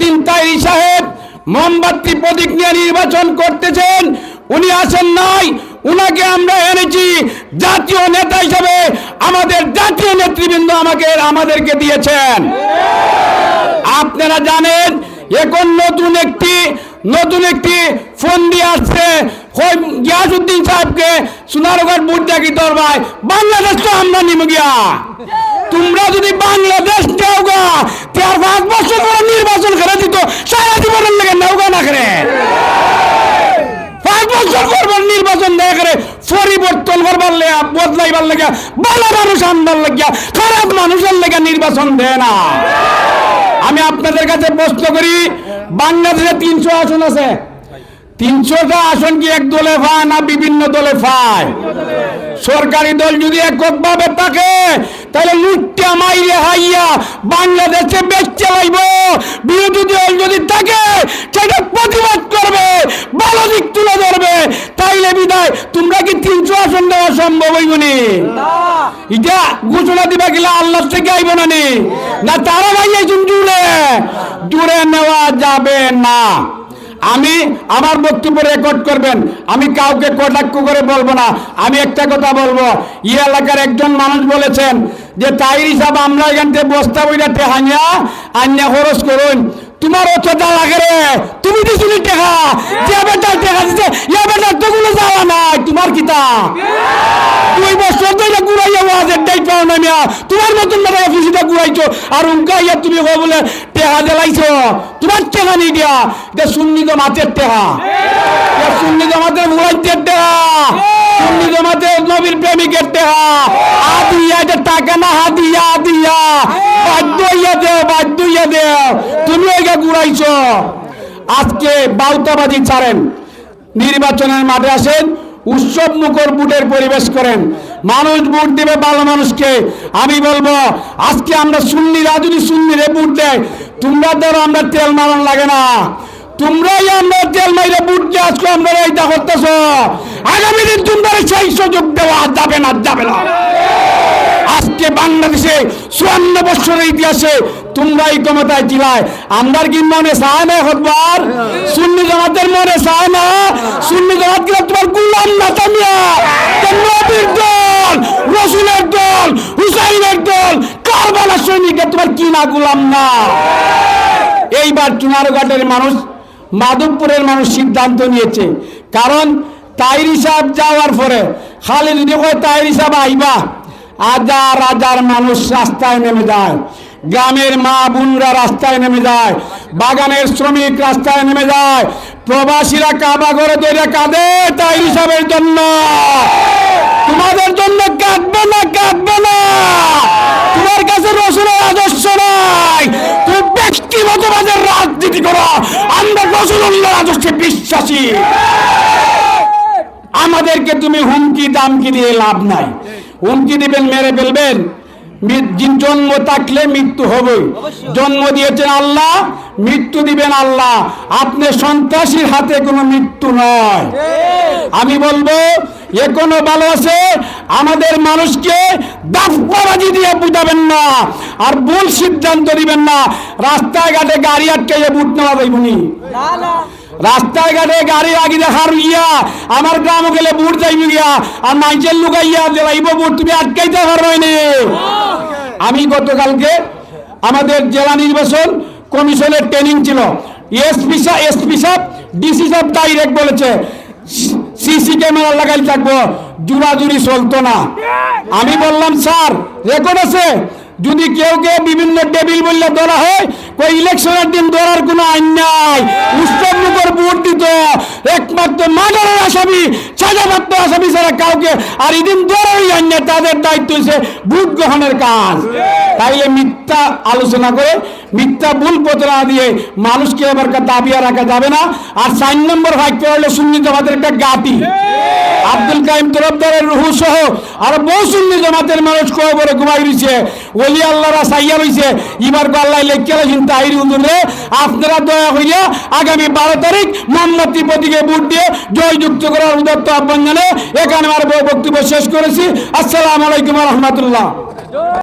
গিয়াসুদ্দিন তাইরি সাহেব মোমবাতি প্রতীক নিয়ে নির্বাচন করতেছেন। উনি আসেন নাই, উনাকে আমরা এনেছি। জাতীয় নেতা হিসেবে আমাদের জাতীয় নেতৃবৃন্দ আমাকে, আমাদেরকে দিয়েছেন। আপনারা জানেন, এখন নতুন একটি নতুন একটি ফোন দিয়ে আসছে। গিয়াসুদ্দিন সাহেবকে সোনারগড় বুদ্ধাকি দরবার, বাংলাদেশ তো আমরা নিমে গিয়া তোমরা যদি বাংলাদেশ দেও গা তার পাঁচ বছর পরে নির্বাচন করে দিত সারা জীবনের লেগে নেও গা না করে পাঁচ বছর করবার নির্বাচন দেয়া করে লেগা বদলাইবার লেগা, ভালো মানুষ আনবার লেগা, খারাপ মানুষের লেগে নির্বাচন দেয় না। আমি আপনাদের কাছে প্রশ্ন করি, বাংলাদেশে তিনশো আসন আছে। তিনশোটা আসন কি এক দলে পায় না বিভিন্ন দলে পায় সরকারি দল যদি এককভাবে থাকে, তাহলে লুটটা মাইরে হাইয়া বাংলাদেশে বেশ চালাইব। বিরোধী দল যদি থাকে, সেটা প্রতিবাদ করবে, ভালো দিক তুলে ধরবে তাইলে বিদায় তোমরা কি তিনশো সম্ভব হইবনি এটা ঘোষণা দিবা গেলে আল্লাহ থেকে আইব না নি। না তারা ভাই আইসুন জুড়ে জুড়ে নেওয়া যাবে না। আমি আমার বক্তব্য রেকর্ড করবেন। আমি কাউকে কটাক্ষ করে বলব না। আমি একটা কথা বলব। ই এলাকার একজন মানুষ বলেছেন যে তাই হিসাব আমরা এখান থেকে বস্তা বইটা টেহাইয়া আন্যা খরচ করুন। তোমার অতটা লাগে রে, তুমি দিছিলি টেকা যে বেটার টেকা দিছে ইয়া বেটার তো কোনো যাওয়া নাই। তোমার কিতা পাও তোমার মতন বেটা অফিসিটা ঘুরাইছো আর উনকা ইয়া তুমি কো বলে, টেহা জ্বালাইছো তোমার টেহা নি দিয়া। এটা সুন্নি জমাতের টেহা। সুন্নি জমাতের মুরাজ্জের টেহা। সুন্নি জমাতের নবীর প্রেমিকের টেহা। আদিয়া এটা টাকা না ইয়া দেও ইয়া। দেও তুমি আজকে বাউতাবাজি ছাড়েন। নির্বাচনের মাঠে আসেন। উৎসব মুখর বুটের পরিবেশ করেন। মানুষ ভোট দেবে ভালো মানুষকে। আমি বলব, আজকে আমরা সুন্নিরা যদি সুন্নিরে ভোট দেয়, তোমরা ধরো আমরা তেল মারণ লাগে না। তোমরাই আমরা তেল মাইরে বুট দিয়ে আজকে আমরা এইটা করতেছ। আগামী দিন তোমরা সেই সুযোগ দেওয়া যাবে না যাবে না। আজকে বাংলাদেশে চুয়ান্ন বছরের ইতিহাসে তোমরাই ক্ষমতায় ছিলায় আমার কি মনে চায় না হতবার সুন্নি জামাতের মনে চায় না? সুন্নি জামাত গেলে তোমার গুলাম না তামিয়া নবীর দল, রসুলের দল, হুসাইনের দল, কারবালা সৈনিকের তোমার কি না গুলাম না? এইবার চুনারঘাটের মানুষ, মাধবপুরের মানুষ সিদ্ধান্ত নিয়েছে। কারণ তাইরি সাহেব যাওয়ার পরে খালি যদি কয় তাইরি সাহেব আইবা হাজার হাজার মানুষ রাস্তায় নেমে যায়। গ্রামের মা বোনরা রাস্তায় নেমে যায়, বাগানের শ্রমিক রাস্তায় নেমে যায়, প্রবাসীরা কাবা করে তৈরি কাঁদে, তাই হিসাবের জন্য। তোমাদের জন্য কাঁদবে না কাঁদবে না। তোমার কাছে রসুলের আদর্শ নাই। তুমি ব্যক্তিগতভাবে রাজনীতি করো। আমরা রসুল্লাহ আদর্শে বিশ্বাসী। আমাদেরকে তুমি হুমকি দামকি দিয়ে লাভ নাই। হুমকি দিবেন, মেরে ফেলবেন। জন্ম থাকলে মৃত্যু হবে জন্ম দিয়েছেন আল্লাহ মৃত্যু দিবেন আল্লাহ। আপনি সন্ত্রাসীর হাতে কোনো মৃত্যু নয়। আমি বলব এখনও ভালো আছে আমাদের মানুষকে দাফবাজি দিয়ে বুঝাবেন না আর ভুল সিদ্ধান্ত দিবেন না। রাস্তায় ঘাটে গাড়ি আটকাইয়ে বুট নেওয়া যাইবনি রাস্তায় ঘাটে গাড়ি আগি দেখার ইয়া আমার গ্রাম গেলে বুট যাইবি গিয়া আর মাইচের লুকাইয়া দেলাইব বুট তুমি আটকাইতে পারবে আমি গতকালকে আমাদের জেলা নির্বাচন কমিশনের ট্রেনিং ছিল। এসপি সাহেব এসপি সাহেব ডিসি সাহেব ডাইরেক্ট বলেছে সিসি ক্যামেরা লাগাই থাকব জুড়াজুড়ি চলতো না। আমি বললাম, স্যার রেকর্ড আছে। যদি কেউ কেউ বিভিন্ন টেবিল বললে ধরা হয় ওই ইলেকশনের দিন ধরার কোনো আইন নাই। উৎসব মুখর ভোট দিত। একমাত্র মার্ডারের আসামি সাজাপ্রাপ্ত আসামি ছাড়া কাউকে, আর এদিন ধরারই আইন নেই তাদের দায়িত্ব হচ্ছে ভোট গ্রহণের কাজ। তাইলে মিথ্যা আলোচনা করে, মিথ্যা ভুল প্রচারণা দিয়ে মানুষকে এবার দাবিয়া রাখা যাবে না। আর চার নম্বর ভাগ্য হলো সুন্নি জমাতের একটা গাটি। আব্দুল কাইম তরফদারের রুহু সহ আর বহু সুন্নি জমাতের মানুষ কয়ে বলে ঘুমাই রয়েছে ওলি আল্লাহরা সাইয়া রয়েছে এবার আল্লাহ লেখকে লেখেন তাহির হুজুরে আপনারা দয়া হইয়া আগামী বারো তারিখ মোহাম্মদী প্রতীকে ভোট দিয়ে জয়যুক্ত করার উদত্ত আহ্বান জানে এখানে আমার বক্তব্য শেষ করেছি। আসসালামু আলাইকুম রহমতুল্লাহ।